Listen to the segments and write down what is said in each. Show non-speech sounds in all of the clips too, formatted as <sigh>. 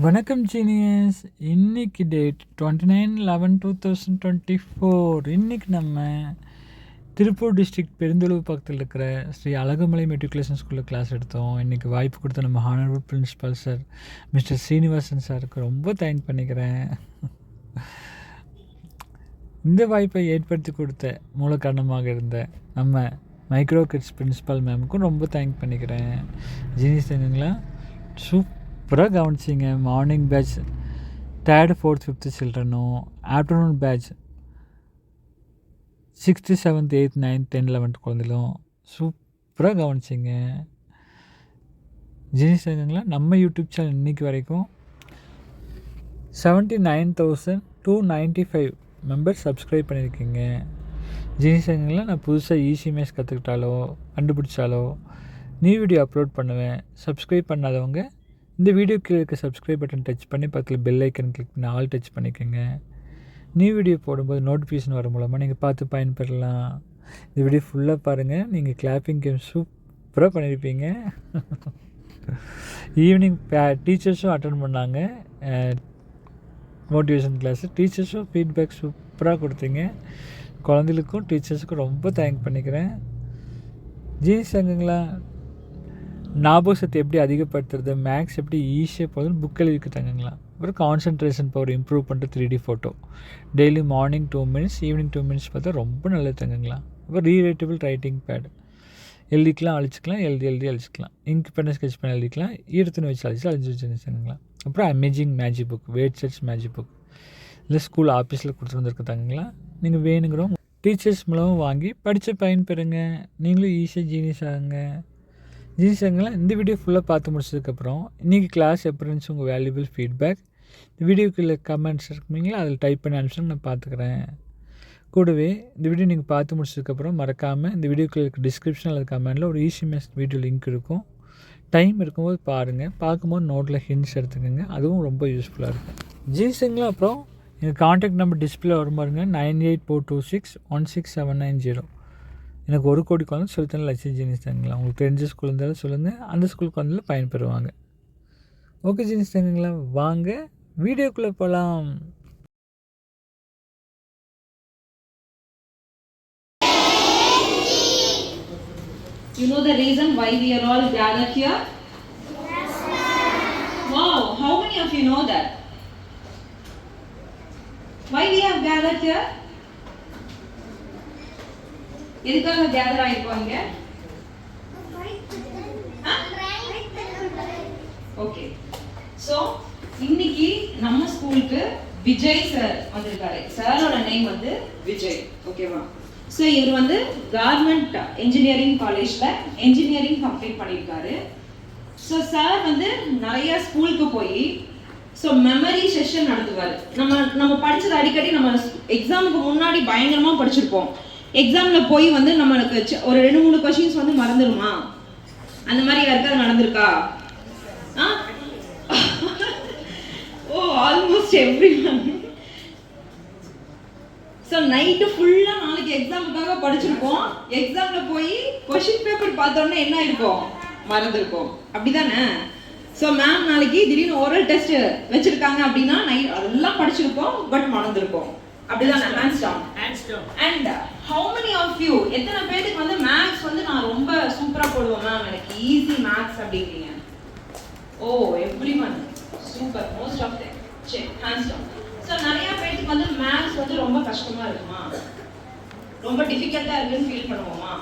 வணக்கம் ஜீனியஸ் இன்னைக்கு date twenty nine eleven two thousand twenty four இன்றைக்கி நம்ம திருப்பூர் டிஸ்ட்ரிக்ட் பெருந்தொழுவு பக்கத்தில் இருக்கிற ஸ்ரீ அழகுமலை மெட்ரிகுலேஷன் ஸ்கூலில் கிளாஸ் எடுத்தோம். இன்றைக்கி வாய்ப்பு கொடுத்த நம்ம honourable principal sir mister Srinivasan சாருக்கு ரொம்ப தேங்க் பண்ணிக்கிறேன். இந்த வாய்ப்பை ஏற்படுத்தி கொடுத்த மூல காரணமாக இருந்த நம்ம மைக்ரோ கிட்ஸ் பிரின்ஸிபல் மேமுக்கும் ரொம்ப தேங்க் பண்ணிக்கிறேன். ஜீனியஸ் தெரியுங்களா? சூப்பராக கவனிச்சிங்க. Morning batch third fourth fifth சில்ட்ரனும் afternoon batch sixth seventh eighth ninth ten eleventh குழந்தைகளும் சூப்பராக கவனிச்சிங்க. ஜீனிஸ் தெரியுங்களா நம்ம யூடியூப் சேனல் இன்றைக்கி வரைக்கும் seventy nine thousand two ninety five members subscribe பண்ணியிருக்கீங்க ஜீனிஸங்களில் நான் புதுசாக ஈஸி கற்றுக்கிட்டாலோ கண்டுபிடிச்சாலோ நியூ வீடியோ அப்லோட் பண்ணுவேன். சப்ஸ்கிரைப் பண்ணாதவங்க இந்த வீடியோ இருக்க சப்ஸ்கிரைப் பட்டன் டச் பண்ணி பக்கத்தில் பெல் ஐக்கன் கிளிக் பண்ணி ஆல் டச் பண்ணிக்கோங்க. நியூ வீடியோ போடும்போது நோட்டிஃபிகேஷன் வர மூலமாக நீங்கள் பார்த்து பயன்பெறலாம். இந்த வீடியோ ஃபுல்லாக பாருங்கள் நீங்கள் கிளாப்பிங் கேம் சூப்பராக பண்ணியிருப்பீங்க ஈவினிங் டீச்சர்ஸும் அட்டன் பண்ணாங்க. மோட்டிவேஷன் கிளாஸு டீச்சர்ஸும் ஃபீட்பேக் சூப்பராக கொடுத்தீங்க. குழந்தைகளுக்கும் டீச்சர்ஸுக்கும் ரொம்ப தேங்க் பண்ணிக்கிறேன். ஜீன்ஸ் சங்குங்களா ஞாபக சக்தி எப்படி அதிகப்படுத்துறது மேக்ஸ் எப்படி ஈஸியாக போகுதுன்னு புக் எழுதிக்கு தங்கங்களா அப்புறம் கான்சன்ட்ரேஷன் பவர் இம்ப்ரூவ் பண்ணுற three D photo daily morning two minutes evening two minutes பார்த்தா ரொம்ப நல்லது தங்கங்களா? அப்புறம் ரீரேட்டபிள் ரைட்டிங் பேடு எழுதிக்கலாம் அழிச்சிக்கலாம் எழுதி எழுதி அழிச்சிக்கலாம். இங்க் பண்ண ஸ்கெச் பண்ணி எழுதிக்கலாம். ஈரத்துணி வச்சு அழிச்சு அழிஞ்சு வச்சுருந்துச்சுங்களா அப்புறம் amazing magic book word search magic book இல்லை ஸ்கூல் ஆஃபீஸில் கொடுத்துருந்துருக்கு தங்கங்களா? நீங்கள் வேணுங்கிறோம் டீச்சர்ஸ் மூலமாக வாங்கி படித்த பயன் பெறுங்க நீங்களும் ஈஸியாக ஜீனியஸ் ஆகுங்க. ஜீனியஸ் இந்த வீடியோ ஃபுல்லாக பார்த்து முடிச்சதுக்கப்புறம் இன்றைக்கி கிளாஸ் எப்படி இருந்துச்சு உங்கள் வேல்யூபிள் ஃபீட்பேக் இந்த வீடியோக்குள்ள கமெண்ட்ஸ் இருக்குங்களா அதில் டைப் பண்ணி அனுப்பிச்சு நான் பார்த்துக்குறேன். கூடவே இந்த வீடியோ நீங்கள் பார்த்து முடிச்சதுக்கப்புறம் மறக்காமல் இந்த வீடியோக்குள்ள இருக்க டிஸ்கிரிப்ஷன் அல்லது கமெண்டில் ஒரு ஈஸி மெஸ் வீடியோ லிங்க் இருக்கும். டைம் இருக்கும்போது பாருங்கள் பார்க்கும்போது நோட்டில் ஹிண்ட்ஸ் எடுத்துக்கோங்க. அதுவும் ரொம்ப யூஸ்ஃபுல்லாக இருக்கும். ஜீனிஸுங்களா அப்புறம் எங்கள் காண்டாக்ட் நம்பர் டிஸ்பிளே வரும் பாருங்கள் nine eight four two six one six seven nine zero. எனக்கு ஒரு கோடி குழந்தை சொல்லித்தன லட்சம் ஜீனிஸ் தாங்களா உங்களுக்கு தெரிஞ்ச ஸ்கூல் இருந்தாலும் சொல்லுங்கள் அந்த ஸ்கூலுக்கு வந்தாலும் பயன்பெறுவாங்க ஓகே ஜீனிஸ் தாங்களா வாங்க வீடியோக்குள்ளே போகலாம் You know the reason why we are all gathered here? Yes, Wow, how many of you know that? Why we have gathered here? எதுக்காக கேதர் ஆயிருக்கோம் இங்க? ஓகே ஸோ இன்னைக்கு நம்ம ஸ்கூலுக்கு விஜய் சார் வந்திருக்காரு. சாரோட நேம் வந்து விஜய். ஓகேவா ஸோ இவர் வந்து கார்மெண்ட் இன்ஜினியரிங் காலேஜ்ல இன்ஜினியரிங் கம்ப்ளீட் பண்ணியிருக்காரு. ஸோ சார் வந்து நிறைய ஸ்கூலுக்கு போய் ஸோ மெமரி செஷன் நடத்துவார். நம்ம நம்ம படிச்சது அடிக்கடி நம்ம எக்ஸாமுக்கு முன்னாடி பயங்கரமாக படிச்சிருப்போம். எக்ஸாமில் போய் வந்து நம்மளுக்கு ஒரு ரெண்டு மூணு கொஷின்ஸ் வந்து மறந்துடுமா அந்த மாதிரி யாருக்காவது நடந்திருக்கா? ஆ? ஓ almost every one so night ஃபுல்லாக நாளைக்கு எக்ஸாமுக்காக படிச்சிருக்கோம். எக்ஸாமில் போய் கொஷின் பேப்பர் பார்த்தோன்னே என்ன இருக்கும்? மறந்துருக்கும். அப்படிதானே? ஸோ மேம் நாளைக்கு திடீர்னு ஓரல் டெஸ்ட் வச்சிருக்காங்க அப்படின்னா நைட் அதெல்லாம் படிச்சிருக்கோம் பட் மறந்துருக்கோம் அப்படிதானே hands down and how many of you எத்தனை பேருக்கு வந்து மேக்ஸ் வந்து நான் ரொம்ப சூப்பரா போடுவேன் மேம் எனக்கு ஈஸி மேக்ஸ் அப்படிங்கிறீங்க. ஓ every one super most of them சரி ஹேண்ட்ஸ் டவுன் ஸோ நிறைய பேருக்கு வந்து மேக்ஸ் வந்து ரொம்ப கஷ்டமா இருக்குமா? ரொம்ப டிஃபிகல்ட்டா இருக்குன்னு ஃபீல் பண்ணுவோமா?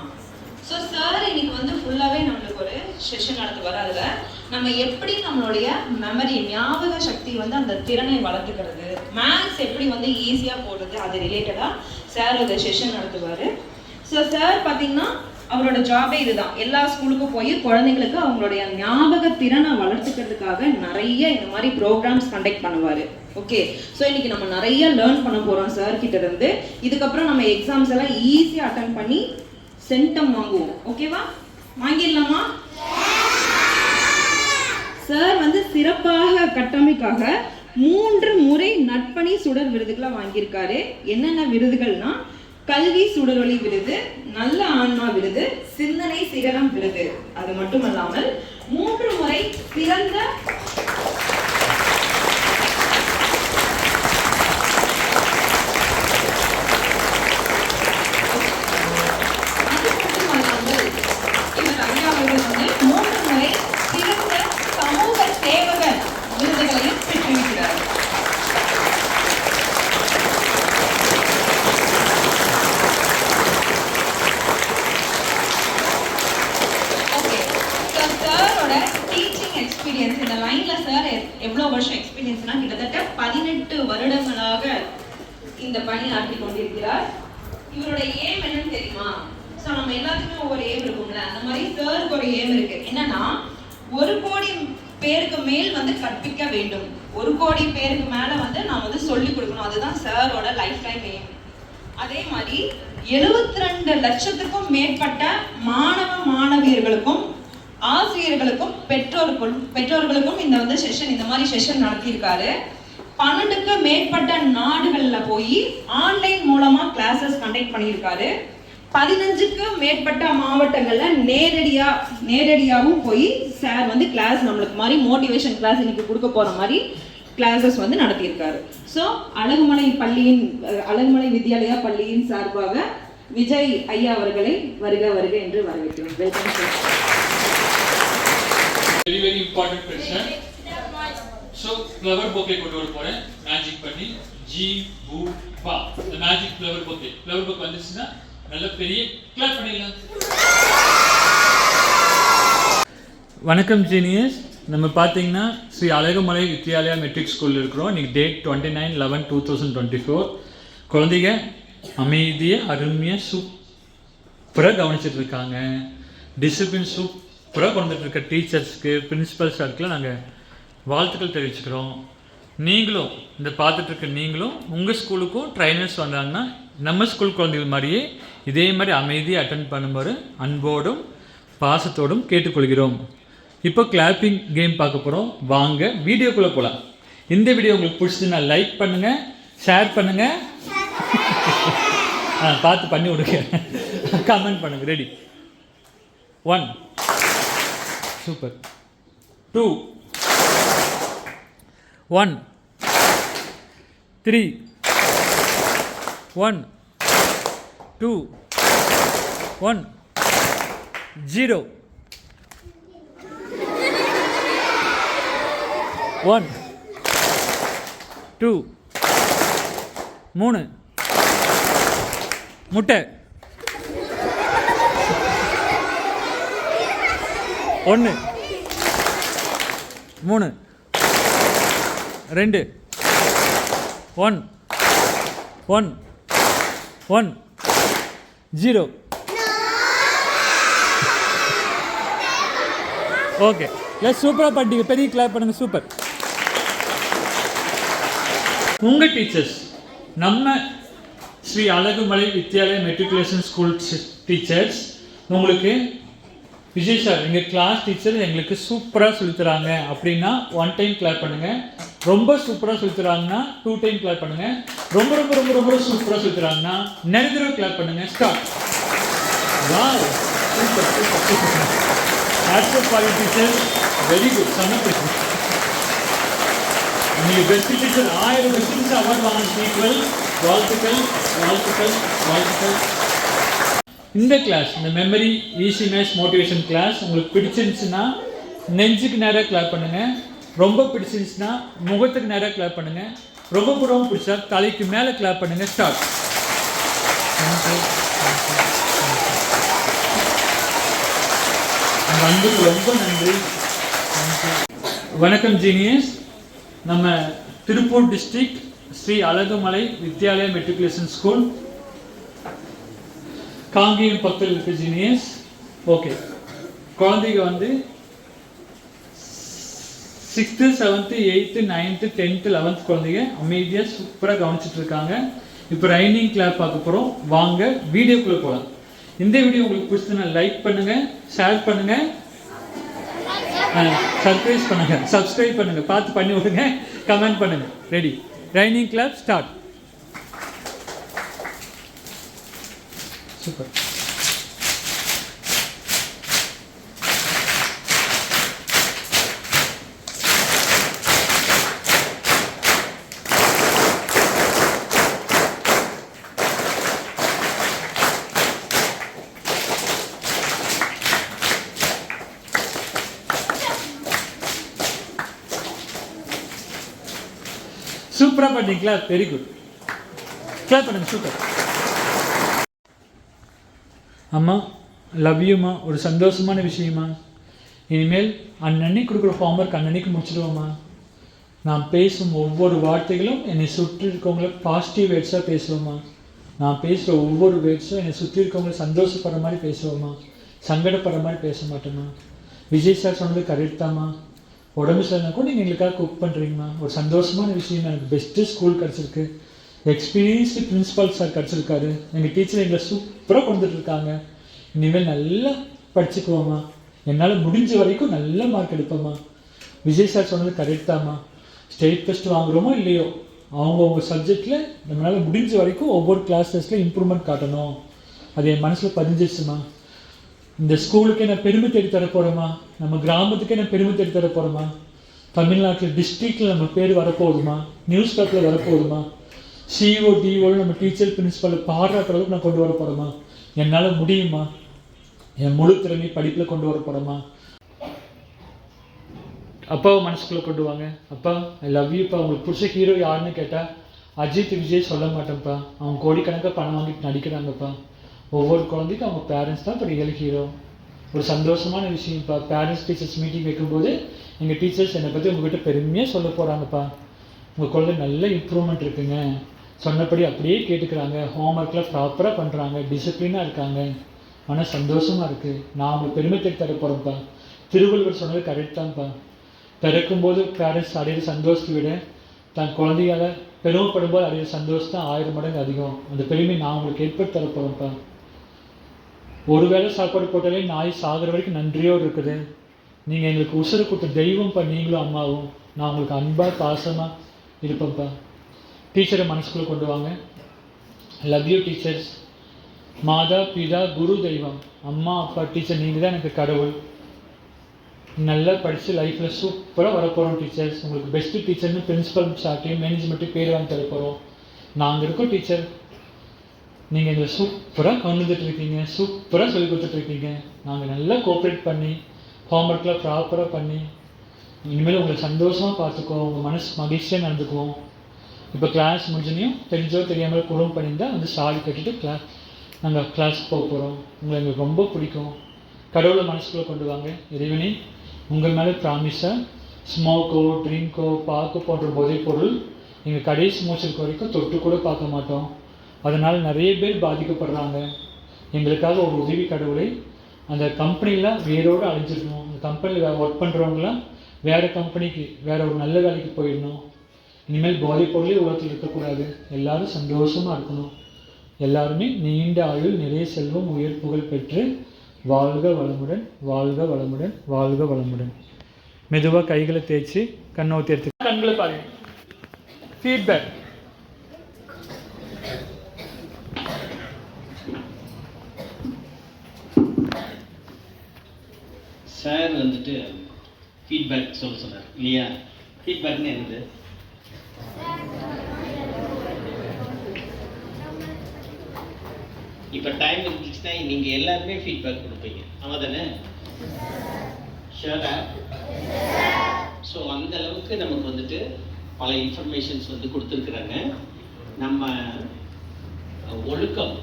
ஸோ சார் இன்னைக்கு வந்து ஃபுல்லாகவே நம்மளுக்கு ஒரு செஷன் நடத்துவார் அதில் நம்ம எப்படி நம்மளுடைய மெமரி ஞாபக சக்தி வந்து அந்த திறனை வளர்த்துக்கிறது? மேக்ஸ் எப்படி வந்து ஈஸியாக போடுறது? அது ரிலேட்டடாக சார் ஒரு செஷன் நடத்துவார். ஸோ சார் பார்த்தீங்கன்னா அவரோட ஜாபே இதுதான். எல்லா ஸ்கூலுக்கும் போய் குழந்தைங்களுக்கு அவங்களுடைய ஞாபக திறனை வளர்த்துக்கிறதுக்காக நிறைய இந்த மாதிரி ப்ரோக்ராம்ஸ் கண்டக்ட் பண்ணுவார். ஓகே ஸோ இன்னைக்கு நம்ம நிறைய லேர்ன் பண்ண போகிறோம் சார் கிட்ட இருந்து இதுக்கப்புறம் நம்ம எக்ஸாம்ஸ் எல்லாம் ஈஸியாக அட்டன் பண்ணி சென்டம் வாங்குவோம். ஓகேவா? வாங்கிடலாமா? சார் வந்து சிறப்பாக கட்டமைக்காக மூன்று முறை நட்பணி சுடர் விருதுகளை வாங்கியிருக்காரு. என்னென்ன விருதுகள்னா கல்வி சுடரொளி விருது நல்ல ஆன்மா விருது சிந்தனை சிகரம் விருது. அது மட்டுமல்லாமல் மூன்று முறை சிறந்த சார் எவ்வளோ வருஷம் எக்ஸ்பீரியன்ஸ்னா கிட்டத்தட்ட பதினெட்டு வருடங்களாக பணியாற்றி பணி ஆற்றி கொண்டிருக்கிறார். இவருடைய ஏம் என்னன்னு தெரியுமா? ஸோ நம்ம எல்லாத்துக்குமே ஒவ்வொரு ஏம் இருக்கும்ல. அந்த மாதிரி சாருக்கு ஒரு ஏம் இருக்கு. என்னன்னா ஒரு கோடி பேருக்கு மேல் வந்து கற்பிக்க வேண்டும். ஒரு கோடி பேருக்கு மேல வந்து நான் வந்து சொல்லி கொடுக்கணும். அதுதான் சாரோட லைஃப் டைம் எய்ம் அதே மாதிரி 72 ரெண்டு லட்சத்துக்கும் மேற்பட்ட மாணவ மாணவியர்களுக்கும் ஆசிரியர்களுக்கும் பெற்றோருக்கும் பெற்றோர்களுக்கும் இந்த வந்து செஷன் இந்த மாதிரி செஷன் நடத்தியிருக்காரு. பன்னெண்டுக்கு மேற்பட்ட நாடுகள்ல போய் ஆன்லைன் மூலமா கிளாஸஸ் கண்டக்ட் பண்ணியிருக்காரு. பதினஞ்சுக்கு மேற்பட்ட மாவட்டங்கள்ல நேரடியா நேரடியாகவும் போய் சார் வந்து கிளாஸ் நம்மளுக்கு மாதிரி மோட்டிவேஷன் கிளாஸ் இன்னைக்கு கொடுக்க போற மாதிரி கிளாஸஸ் வந்து நடத்தியிருக்காரு. ஸோ அழகுமலை பள்ளியின் அழகுமலை வித்யாலயா பள்ளியின் சார்பாக விஜய் ஐயா அவர்களை வருக வருக என்று வரவேற்கிறோம் welcome sir very very important question so flower bouquet கொண்டு வர போகிறேன் மேஜிக் பண்ணி ஜி பூ பா இந்த magic flower bouquet flower bouquet வந்துச்சுன்னா நல்ல பெரிய கிளாப் பண்ணிடலாம். வணக்கம் ஜீனியஸ் நம்ம பார்த்தீங்கன்னா ஸ்ரீ அழகுமலை வித்யாலயா மெட்ரிக் ஸ்கூலில் இருக்கிறோம். இன்றைக்கி date twenty nine eleven two thousand twenty four குழந்தைங்க அமைதியை அருமையாக சூப்பராக கவனிச்சிட்டு இருக்காங்க. டிசிப்ளின் சூப்பராக கொண்டுட்டு இருக்க டீச்சர்ஸ்க்கு பிரின்ஸிபல் சார்க்கெலாம் நாங்கள் வாழ்த்துக்கள் தெரிவிச்சுக்கிறோம். நீங்களும் இந்த பார்த்துட்ருக்க நீங்களும் உங்கள் ஸ்கூலுக்கும் ட்ரைனர்ஸ் வந்தாங்கன்னா நம்ம ஸ்கூல் குழந்தைகள் மாதிரியே இதே மாதிரி அமைதியாக அட்டன் பண்ணுமாறு அன்போடும் பாசத்தோடும் கேட்டுக்கொள்கிறோம். இப்போ கிளாப்பிங் கேம் பார்க்க போகிறோம் வாங்க வீடியோக்குள்ளே போகலாம் இந்த வீடியோ உங்களுக்கு பிடிச்சதுன்னா லைக் பண்ணுங்கள் ஷேர் பண்ணுங்கள் ஆ பார்த்து பண்ணி விடுங்க. கமெண்ட் பண்ணுங்க ready one super two one three one two one zero one two மூணு முட்டை ஒன்று மூணு ரெண்டு. One. One. One. Zero. Okay. Yes சூப்பராக பண்ணிட்டீங்க. பெரிய கிளாப் பண்ணுங்க. சூப்பர். உங்கள் டீச்சர்ஸ் நம்ம Sri Azhagumalai Vidyalaya matriculation school teachers உங்களுக்கு விஜய் சார் எங்கள் கிளாஸ் டீச்சர் எங்களுக்கு சூப்பராக சொல்லித்தராங்க அப்படின்னா ஒன் டைம் கிளாப் பண்ணுங்கள் ரொம்ப சூப்பராக சொல்லித்தராங்கன்னா டூ டைம் கிளாப் பண்ணுங்கள் ரொம்ப ரொம்ப ரொம்ப ரொம்ப சூப்பராக சொல்லித்தராங்கன்னா நிறைய தடவை கிளாப் பண்ணுங்கள் start wow super super super ads for teacher very good செம்ம நீங்கள் பெஸ்ட் டீச்சர் ஆயிரம் பெஸ்ட் டீச்சர் அவார்ட் வாங்க ஈக்குவல் வாழ்த்துக்கள் வாழ்த்துக்கள் வாழ்த்துக்கள். இந்த கிளாஸ் இந்த memory easy maths motivation class உங்களுக்கு பிடிச்சிருந்துச்சுன்னா நெஞ்சுக்கு நேராக கிளாப் பண்ணுங்கள் ரொம்ப பிடிச்சிருந்துச்சுன்னா முகத்துக்கு நேராக கிளாப் பண்ணுங்க. ரொம்ப புறவும் பிடிச்சா தலைக்கு மேலே கிளாப் பண்ணுங்க ஸ்டார்ட் உங்கள் அன்புக்கு ரொம்ப நன்றி. வணக்கம் ஜீனியஸ். நம்ம Tiruppur district Sri Azhagumalai Vidyalaya matriculation school Kangayam பக்கத்தில் இருக்கு ஜீனியஸ். ஓகே குழந்தைங்க வந்து sixth seventh eighth ninth tenth eleventh குழந்தைங்க அமைதியாக சூப்பராக கவனிச்சிட்டு இருக்காங்க இப்போ ரைனிங் கிளாப் பார்க்க போகிறோம் வாங்க வீடியோக்குள்ளே போகலாம் இந்த வீடியோ உங்களுக்கு பிடிச்சதுன்னா லைக் பண்ணுங்கள் ஷேர் பண்ணுங்கள் சர்ப்ரைஸ் பண்ணுங்க சப்ஸ்கிரைப் பண்ணுங்க பார்த்து பண்ணி விடுங்க கமெண்ட் பண்ணுங்க. Ready raining clap start super சூப்பராக பண்ணீங்களா வெரி குட் கிளாப் பண்ணுங்க சூப்பர். அம்மா லவ் யூமா ஒரு சந்தோஷமான விஷயமா இனிமேல் அன்னன்னைக்கு கொடுக்குற ஹோம்ஒர்க் அன்னன்னைக்கு முடிச்சிடுவோமா நான் பேசும் ஒவ்வொரு வார்த்தைகளும் என்னை சுற்றி இருக்கவங்கள பாசிட்டிவ் வேர்ட்ஸாக பேசுவோமா நான் பேசுகிற ஒவ்வொரு வேர்ட்ஸும் என்னை சுற்றி இருக்கவங்கள சந்தோஷப்படுற மாதிரி பேசுவோமா சங்கடப்படுற மாதிரி பேச மாட்டோமா விஜய் சார் சொன்னது கரெக்ட் தாம்மா. உடம்பு சரியில்லைனா கூட நீங்கள் எங்களுக்காக குக் பண்ணுறீங்கம்மா ஒரு சந்தோஷமான விஷயம் எனக்கு பெஸ்ட்டு ஸ்கூல் கிடச்சிருக்கு. எக்ஸ்பீரியன்ஸ்டு பிரின்ஸிபால் சார் கிடச்சிருக்காரு. எங்கள் டீச்சர் எங்களை சூப்பராக கொண்டுட்டு இருக்காங்க இனிமேல் நல்லா படிச்சுக்குவோம்மா. என்னால் முடிஞ்ச வரைக்கும் நல்ல மார்க் எடுப்போம்மா. விஜய் சார் சொன்னது கரெக்ட் தாம்மா. ஸ்டேட் ஃபஸ்ட் வாங்குறோமோ இல்லையோ அவங்கவுங்க சப்ஜெக்டில் நம்மளால் முடிஞ்ச வரைக்கும் ஒவ்வொரு கிளாஸ் டெஸ்ட்டில் இம்ப்ரூவ்மெண்ட் காட்டணும். அது என் மனசில் பதிஞ்சிருச்சுமா இந்த ஸ்கூலுக்கு நான் பெருமை தேடி தர போகிறோமா நம்ம கிராமத்துக்கே நான் பெருமை தேடி தர போகிறோமா தமிழ்நாட்டில் டிஸ்ட்ரிக்டில் நம்ம பேர் வரப்போகுதுமா நியூஸ் பேப்பரில் வரப்போகுதுமா சிஓ டிஓ நம்ம டீச்சர் பிரின்ஸிபல் பாராட்டுற அளவுக்கு நான் கொண்டு வர போகிறோமா என்னால் முடியுமா? என் முழு திறமை படிப்பில் கொண்டு வர போகிறோமா அப்பாவை மனசுக்குள்ளே கொண்டு வாங்க. அப்பா ஐ லவ் யூப்பா உங்களுக்கு பிடிச்ச ஹீரோ யாருன்னு கேட்டால் அஜித் விஜய் சொல்ல மாட்டேன்ப்பா. அவன் கோடிக்கணக்காக பணம் வாங்கிட்டு நடிக்கிறாங்கப்பா. ஒவ்வொரு குழந்தைக்கும் அவங்க பேரண்ட்ஸ் தான் இப்போ ஹீரோ ஒரு சந்தோஷமான விஷயம்ப்பா பேரண்ட்ஸ் டீச்சர்ஸ் மீட்டிங் வைக்கும்போது எங்கள் டீச்சர்ஸ் என்னை பற்றி உங்ககிட்ட பெருமையாக சொல்ல போகிறாங்கப்பா உங்கள் குழந்தை நல்ல இம்ப்ரூவ்மெண்ட் இருக்குங்க. சொன்னபடி அப்படியே கேட்டுக்கிறாங்க. ஹோம்ஒர்க்லாம் ப்ராப்பராக பண்ணுறாங்க டிசிப்ளினாக இருக்காங்க. ஆனால் சந்தோஷமாக இருக்குது நான் உங்களுக்கு பெருமை தேடி தர போகிறேன்ப்பா திருவள்ளுவர் சொன்னது கரெக்ட் தான்ப்பா. பிறக்கும்போது பேரண்ட்ஸ் அடையிற சந்தோஷத்தை விட தன் குழந்தையால பெருமைப்படும்போது அடையிற சந்தோஷம் தான் ஆயிரம் மடங்கு அதிகம். அந்த பெருமை நான் உங்களுக்கு ஏற்படுத்தி தர போகிறேன்ப்பா ஒரு வேளை சாப்பாடு போட்டாலே நாய் சாகிற வரைக்கும் நன்றியோடு இருக்குது. நீங்கள் எங்களுக்கு உசுறு கொடுத்த தெய்வம்ப்பா நீங்களும் அம்மாவும் நான் உங்களுக்கு அன்பாக பாசமாக இருப்பேன்ப்பா. டீச்சரை மனசுக்குள்ளே கொண்டு வாங்க. லவ் யூ டீச்சர்ஸ் மாதா பிதா குரு தெய்வம். அம்மா அப்பா டீச்சர் நீங்கள் தான் எனக்கு கடவுள். நல்லா படித்து லைஃப்பில் சூப்பராக வரப்போகிறோம் டீச்சர்ஸ் உங்களுக்கு பெஸ்ட்டு டீச்சர்னு பிரின்ஸிபல் சார்ட்டையும் மேனேஜ்மெண்ட்டையும் பேர் வாங்கி தர போகிறோம் நாங்கள் இருக்கோம் டீச்சர் நீங்கள் எங்களை சூப்பராக கொண்டு இருக்கீங்க சூப்பராக சொல்லி கொடுத்துட்ருக்கீங்க நாங்கள் நல்லா கோஆப்ரேட் பண்ணி ஹோம்ஒர்க்லாம் ப்ராப்பராக பண்ணி இனிமேல் உங்களை சந்தோஷமாக பார்த்துக்குவோம் உங்கள் மனசு மகிழ்ச்சியாக நடந்துக்குவோம். இப்போ கிளாஸ் முடிஞ்சனையும் தெரிஞ்சோ தெரியாமல் குடும்பம் பண்ணியிருந்தால் வந்து சாரி கட்டிட்டு கிளாஸ் நாங்கள் கிளாஸ்க்கு போக போகிறோம் உங்களை எங்களுக்கு ரொம்ப பிடிக்கும். கடவுளை மனசுக்குள்ளே கொண்டு வாங்க. இறைவனே உங்கள் மேலே ப்ராமிஸை ஸ்மோக்கோ ட்ரிங்கோ பாக்கு போன்ற போதைப் பொருள் எங்கள் கடைசி மூச்சலுக்கு வரைக்கும் தொட்டு கூட பார்க்க மாட்டோம். அதனால் நிறைய பேர் பாதிக்கப்படுறாங்க. எங்களுக்காக ஒரு உதவி கடவுளை அந்த கம்பெனியில் வேரோடு அழிஞ்சிடணும் அந்த கம்பெனியில் ஒர்க் பண்ணுறவங்களாம் வேறு கம்பெனிக்கு வேறு ஒரு நல்ல வேலைக்கு போயிடணும். இனிமேல் போதைப் பொருளே உலகத்தில் இருக்கக்கூடாது. எல்லோரும் சந்தோஷமாக இருக்கணும். எல்லாருமே நீண்ட ஆயுள் நிறைய செல்வம் உயர் புகழ் பெற்று வாழ்க வளமுடன் வாழ்க வளமுடன் வாழ்க வளமுடன். மெதுவாக கைகளை தேய்ச்சி கண்ணை ஊற்றி எடுத்து கண்களை பாருங்கள் ஃபீட்பேக் சார் வந்துட்டு ஃபீட்பேக் சொல்ல சொன்னார். இல்லையா? ஃபீட்பேக்னு என்னது? இப்போ டைம் இருந்துச்சுன்னா நீங்கள் எல்லாருமே ஃபீட்பேக் கொடுப்பீங்க. ஆமாம் தானே ஷேரா ஸோ அந்த அளவுக்கு நமக்கு வந்துட்டு பல இன்ஃபர்மேஷன்ஸ் வந்து கொடுத்துருக்குறாங்க. நம்ம ஒழுக்கம்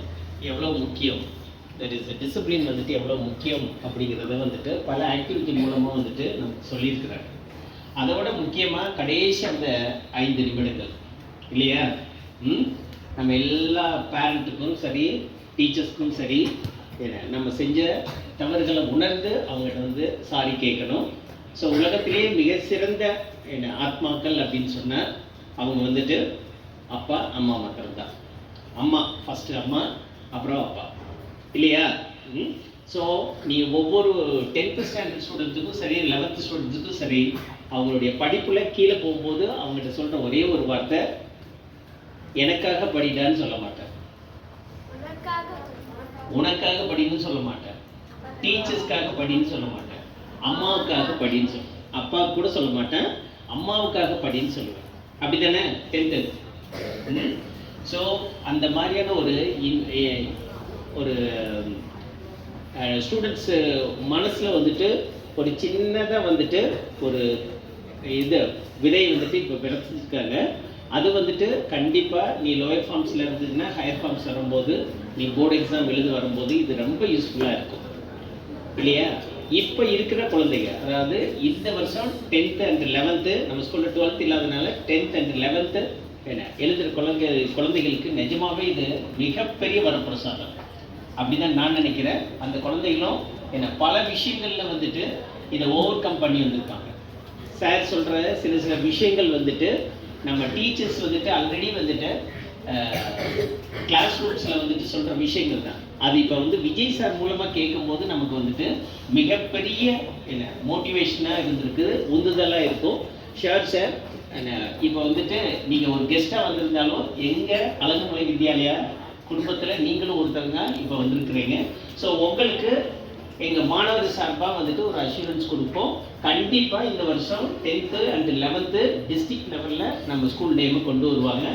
எவ்வளோ முக்கியம்? தட் இஸ் டிசிப்ளின் வந்துட்டு எவ்வளோ முக்கியம் அப்படிங்கிறத வந்துட்டு பல ஆக்டிவிட்டி மூலமாக வந்துட்டு நமக்கு சொல்லியிருக்கிறாங்க அதோட முக்கியமாக கடைசி அந்த ஐந்து நிமிடங்கள். இல்லையா? ம்? நம்ம எல்லா பேரண்ட்டுக்கும் சரி டீச்சர்ஸ்க்கும் சரி என்ன நம்ம செஞ்ச தவறுகளை உணர்ந்து அவங்ககிட்ட வந்து சாரி கேட்கணும். ஸோ உலகத்திலேயே மிக சிறந்த என்ன ஆத்மாக்கள் அப்படின்னு சொன்னால் அவங்க வந்துட்டு அப்பா அம்மா மக்கள் தான் அம்மா ஃபஸ்ட்டு அம்மா அப்புறம் அப்பா. இல்லையா? ஸோ நீ ஒவ்வொரு டென்த்து ஸ்டாண்டர்ட் ஸ்டூடெண்ட்டுக்கும் சரி லெவன்த்து ஸ்டூடெண்ட்ஸுக்கும் சரி அவங்களுடைய படிப்பில் கீழே போகும்போது அவங்ககிட்ட சொல்கிற ஒரே ஒரு வார்த்தை எனக்காக படிடான்னு சொல்ல மாட்டேன். உனக்காக படின்னு சொல்ல மாட்டேன். டீச்சர்ஸ்க்காக படின்னு சொல்ல மாட்டேன். அம்மாவுக்காக படின்னு சொல்ல அப்பாவுக்கு கூட சொல்ல மாட்டேன். அம்மாவுக்காக படின்னு சொல்லுவேன். அப்படிதானே டென்த்து ஸோ அந்த மாதிரியான ஒரு இன்- ஒரு ஸ்டூடெண்ட்ஸு மனசில் வந்துட்டு ஒரு சின்னதாக வந்துட்டு ஒரு இது விதை வந்துட்டு இப்போ விதைச்சிருக்காங்க அது வந்துட்டு கண்டிப்பாக நீ லோயர் ஃபார்ம்ஸில் இருந்ததுன்னா ஹையர் ஃபார்ம்ஸ் வரும்போது நீ போர்டு எக்ஸாம் எழுத வரும்போது இது ரொம்ப யூஸ்ஃபுல்லாக இருக்கும். இல்லையா? இப்போ இருக்கிற குழந்தைங்க அதாவது இந்த வருஷம் டென்த்து அண்ட் லெவன்த்து நம்ம ஸ்கூலில் டுவெல்த் இல்லாதனால டென்த் அண்ட் லெவன்த்து என்ன எழுதுகிற குழந்தை குழந்தைகளுக்கு நிஜமாகவே இது மிகப்பெரிய வரப்பிரசாதம். அப்படிதான் நான் நினைக்கிறேன் அந்த குழந்தைகளும் என்ன பல விஷயங்களில் வந்துட்டு இதை ஓவர் கம் பண்ணி வந்திருக்காங்க. சார் சொல்கிற சில சில விஷயங்கள் வந்துட்டு நம்ம டீச்சர்ஸ் வந்துட்டு ஆல்ரெடி வந்துட்டு கிளாஸ் ரூம்ஸில் வந்துட்டு சொல்கிற விஷயங்கள் தான். அது இப்போ வந்து விஜய் சார் மூலமாக கேட்கும்போது நமக்கு வந்துட்டு மிகப்பெரிய என்ன மோட்டிவேஷனாக இருந்திருக்கு உந்துதலாக இருக்கும். ஷியோர் சார் இப்போ வந்துட்டு நீங்கள் ஒரு கெஸ்ட்டாக வந்திருந்தாலும் எங்கள் அழகுமலை வித்யாலயா குடும்பத்தில் நீங்களும் ஒருத்தவங்க இப்போ வந்திருக்கிறீங்க. ஸோ உங்களுக்கு எங்கள் மாணவர் சார்பாக வந்துட்டு ஒரு அஷூரன்ஸ் கொடுப்போம். கண்டிப்பாக இந்த வருஷம் டென்த்து அண்ட் லெவன்த்து டிஸ்ட்ரிக்ட் லெவலில் நம்ம ஸ்கூல் நேமு கொண்டு வருவாங்க.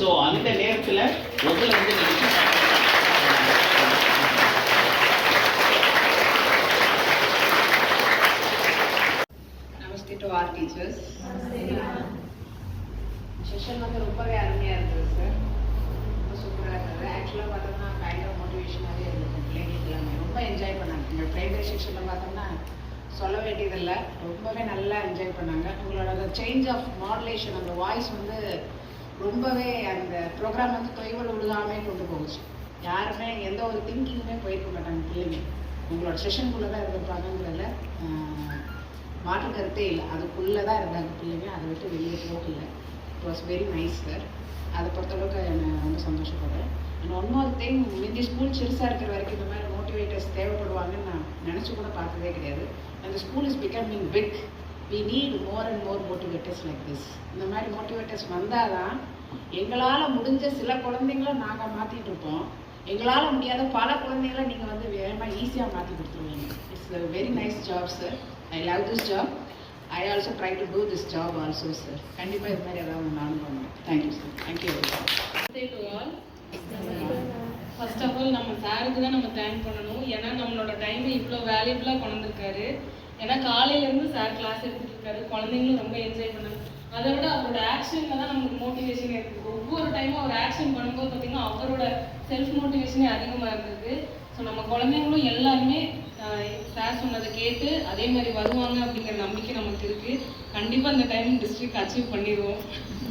ஸோ அந்த நேரத்தில் உங்களை வந்து நினைச்சு நமஸ்தே டு ஆர் டீச்சர்ஸ் செஷன் வந்து ரொம்பவே அருமையாக இருந்தது சார் ரொம்ப சூப்பராக இருந்தது ஆக்சுவலாக பார்த்தோம்னா கைண்ட் ஆஃப் மோட்டிவேஷனாகவே இருந்தது பிள்ளைங்களுக்கு எல்லாமே ரொம்ப என்ஜாய் பண்ணாங்க இந்த ப்ரைமரி செக்ஷனில் பார்த்தோம்னா சொல்ல வேண்டியதில்லை. ரொம்பவே நல்லா என்ஜாய் பண்ணாங்க. உங்களோட அந்த சேஞ்ச் ஆஃப் மாடுலேஷன் அந்த வாய்ஸ் வந்து ரொம்பவே அந்த ப்ரோக்ராம் வந்து தொய்வல் விழுதாமே கொண்டு போகுச்சு யாருமே எந்த ஒரு திங்கிங்குமே போயிருக்க மாட்டாங்க பிள்ளைங்க. உங்களோட செஷனுக்குள்ளே தான் இருந்திருப்பாங்கங்கிறதுல மாற்று கருத்தே இல்லை. அதுக்குள்ளே தான் இருந்தாங்க பிள்ளைங்க. அதை விட்டு வெளியே போகல. It was very nice sir அதை பொறுத்தளவுக்கு நான் ரொம்ப சந்தோஷப்படுறேன். அண்ட் ஒன் மோர் திங் முந்தி ஸ்கூல் சிறுசாக இருக்கிற வரைக்கும் இந்த மாதிரி மோட்டிவேட்டர்ஸ் தேவைப்படுவாங்கன்னு நான் நினச்சி கூட பார்த்ததே கிடையாது. அந்த school is becoming big we need more and more motivators like this இந்த மாதிரி மோட்டிவேட்டர்ஸ் வந்தால் தான் எங்களால் முடிஞ்ச சில குழந்தைங்கள நாங்கள் மாற்றிட்டு இருப்போம். எங்களால் முடியாத பல குழந்தைங்கள நீங்கள் வந்து வேகமாக ஈஸியாக மாற்றி கொடுத்துருவீங்க. It's very nice job sir I love this job I also try to do this job also sir கண்டிப்பாக இது மாதிரி ஏதாவது நானும் பண்ணுவேன் thank you sir thank you to all. First of all நம்ம சாருக்கு தான் நம்ம தேங்க் பண்ணணும். ஏன்னா நம்மளோட டைமை இவ்வளோ வேல்யூபிளாக கொண்டிருக்காரு ஏன்னா காலையிலேருந்து சார் கிளாஸ் எடுத்துகிட்டு இருக்காரு. குழந்தைங்களும் ரொம்ப என்ஜாய் பண்ணாங்க. அதை விட அவரோட ஆக்ஷனில் தான் நமக்கு மோட்டிவேஷன் இருக்குது ஒவ்வொரு டைமும் அவர் ஆக்ஷன் பண்ணும்போது பார்த்தீங்கன்னா அவரோட செல்ஃப் மோட்டிவேஷனே அதிகமாக இருந்தது. ஸோ நம்ம குழந்தைங்களும் எல்லாருமே சார் சொன்னதை கேட்டு அதே மாதிரி வருவாங்க அப்படிங்கிற நம்பிக்கை நமக்கு இருக்குது கண்டிப்பாக அந்த டைம் டிஸ்ட்ரிக்ட் அச்சீவ் பண்ணிடுவோம்.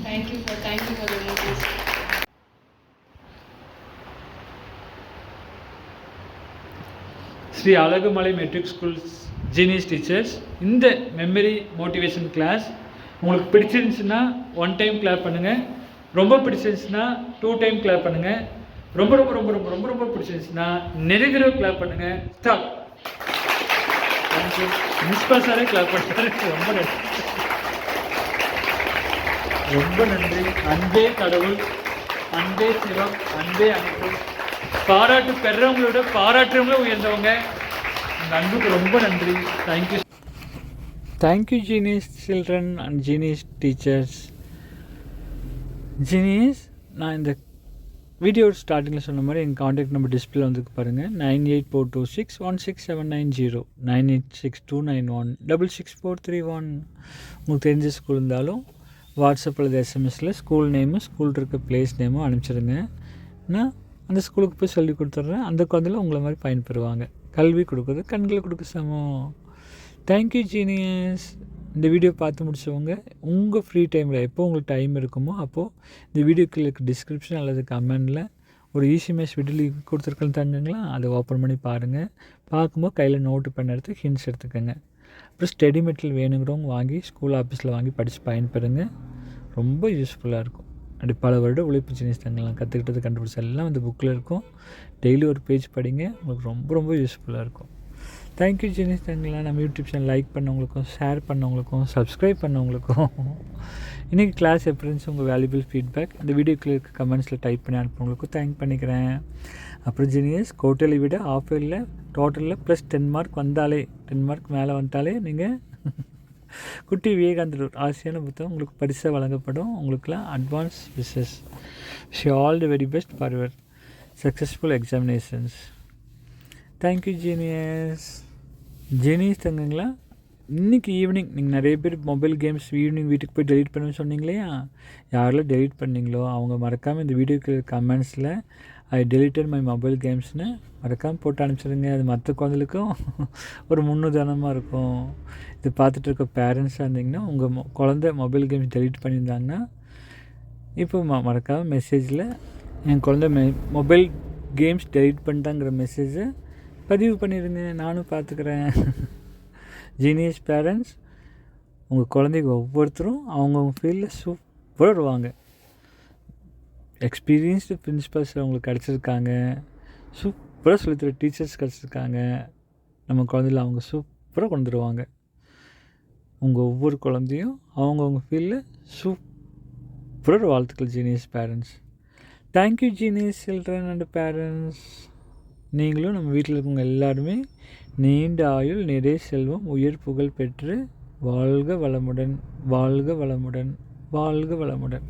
Thank you for thank you for motivation Sri Azhagumalai matric schools genius teachers இந்த மெமரி மோட்டிவேஷன் கிளாஸ் உங்களுக்கு பிடிச்சிருந்துச்சுன்னா ஒன் டைம் கிளாப் பண்ணுங்கள் ரொம்ப பிடிச்சிருந்துச்சுன்னா டூ டைம் கிளாப் பண்ணுங்கள் ரொம்ப ரொம்ப ரொம்ப ரொம்ப ரொம்ப ரொம்ப பிடிச்சிருந்துச்சுன்னா நெருகிற கிளாப் பண்ணுங்கள் ஸ்டாப் தேங்க்யூ பிரின்ஸ்பல் சாரே கிளாப் பண்ணுறாரு ரொம்ப நன்றி. ரொம்ப நன்றி. அன்பே கடவுள். அன்பே சிவம். அன்பே அன்பு பாராட்டு பெறவங்களோட விட பாராட்டுறவங்கள உயர்ந்தவங்க. அன்புக்கு ரொம்ப நன்றி. Thank you thank you genius children and genius teachers genius நான் இந்த வீடியோ ஸ்டார்டிங்கில் சொன்ன மாதிரி எங்கள் காண்டாக்ட் நம்பர் டிஸ்பிளே வந்துருக்கு பாருங்கள் nine eight four two six one six seven nine zero nine eight six two nine one double six four three one உங்களுக்கு தெரிஞ்ச ஸ்கூல் இருந்தாலும் வாட்ஸ்அப் அல்லது எஸ்எம்எஸில் ஸ்கூல் நேமு ஸ்கூல் இருக்க பிளேஸ் நேமும் அனுப்பிச்சிடுங்க நான் அந்த ஸ்கூலுக்கு போய் சொல்லி கொடுத்துட்றேன். அந்த குழந்தைல உங்களை மாதிரி பயன்பெறுவாங்க கல்வி கொடுக்குறது கண்களை கொடுக்க சமம். தேங்க்யூ ஜீனியஸ் இந்த வீடியோ பார்த்து முடிச்சவங்க உங்கள் ஃப்ரீ டைமில் எப்போ உங்களுக்கு டைம் இருக்குமோ அப்போது இந்த வீடியோக்கு இருக்க டிஸ்கிரிப்ஷன் அல்லது கமெண்டில் ஒரு ஈஸி மேட்ச் வீடியோ கொடுத்துருக்கேன் அதை ஓப்பன் பண்ணி பாருங்கள் பார்க்கும்போது கையில் நோட்டு பண்ண எடுத்து ஹிண்ட்ஸ் எடுத்துக்கோங்க. அப்புறம் ஸ்டடி மெட்டீரியல் வேணுங்கிறவங்க வாங்கி ஸ்கூல் ஆஃபீஸில் வாங்கி படித்து பயன்பெறுங்க. ரொம்ப யூஸ்ஃபுல்லாக இருக்கும். அப்படி பல வருட உழைப்பு ஜீனிஸ் தங்கலாம் கற்றுக்கிட்டது கண்டுபிடிச்ச எல்லாம் இந்த புக்கில் இருக்கும். டெய்லி ஒரு பேஜ் படிங்க உங்களுக்கு ரொம்ப ரொம்ப யூஸ்ஃபுல்லாக இருக்கும். தேங்க்யூ ஜீனிஸ் தங்களா நம்ம யூடியூப் சேனல் லைக் பண்ணவங்களுக்கும் ஷேர் பண்ணவங்களுக்கும் சப்ஸ்கிரைப் பண்ணவங்களுக்கும். இன்றைக்கி கிளாஸ் எப்படி இருந்துச்சு உங்கள் வேல்யூபிள் ஃபீட்பேக் இந்த வீடியோக்குள்ள இருக்க கமெண்ட்ஸில் டைப் பண்ணி அனுப்புனவங்களுக்கும் தேங்க் பண்ணிக்கிறேன். அப்புறம் ஜீனியஸ் கோட்டலை விட ஆஃபரில் டோட்டலில் ப்ளஸ் டென் மார்க் வந்தாலே டென் மார்க் மேலே வந்துட்டாலே நீங்கள் குட்டி விவேகானந்தர் ஆசையான புத்தகம் உங்களுக்கு பரிசாக வழங்கப்படும். உங்களுக்குலாம் advance business wish all the very best for your successful examinations thank you genius genius தங்கங்களா இன்றைக்கி ஈவினிங் நீங்கள் நிறைய பேர் மொபைல் கேம்ஸ் ஈவினிங் வீட்டுக்கு போய் டெலீட் பண்ணுன்னு சொன்னீங்களே யாரெல்லாம் டெலீட் பண்ணீங்களோ அவங்க மறக்காமல் இந்த வீடியோக்கு கமெண்ட்ஸில் ஐ டெலிட்டட் மை மொபைல் கேம்ஸ்னு மறக்காமல் போட்டு அனுப்பிச்சிடுங்க அது மற்ற குழந்தைகளுக்கும் <laughs> ஒரு முன்னுதாரணமாக இருக்கும். இது பார்த்துட்டு இருக்க பேரண்ட்ஸாக இருந்தீங்கன்னா உங்கள் மொ குழந்த மொபைல் கேம்ஸ் டெலிட் பண்ணியிருந்தாங்கன்னா இப்போ ம மறக்காமல் மெசேஜில் என் குழந்த மெ மொபைல் கேம்ஸ் டெலிட் பண்ணிட்டாங்கிற மெசேஜை பதிவு பண்ணிடுங்க நானும் பார்த்துக்கிறேன். ஜீனியஸ் <laughs> பேரண்ட்ஸ் உங்கள் குழந்தைங்க ஒவ்வொருத்தரும் அவங்கவுங்க ஃபீல்டில் சூப்பராக வருவாங்க. எக்ஸ்பீரியன்ஸ்டு பிரின்சிபல்ஸ் அவங்களுக்கு கிடச்சிருக்காங்க. சூப்பராக சொல்லித்தர டீச்சர்ஸ் கிடச்சிருக்காங்க. நம்ம குழந்தைல அவங்க சூப்பராக கொண்டு வருவாங்க உங்கள் ஒவ்வொரு குழந்தையும் அவங்கவுங்க ஃபீல்டில் சூப்பராக வாழ்த்துக்கள் genius parents thank you genius children and parents நீங்களும் நம்ம வீட்டில் இருக்கவங்க எல்லாருமே நீண்ட ஆயுள் நிறைய செல்வம் உயர் புகழ் பெற்று வாழ்க வளமுடன் வாழ்க வளமுடன் வாழ்க வளமுடன்.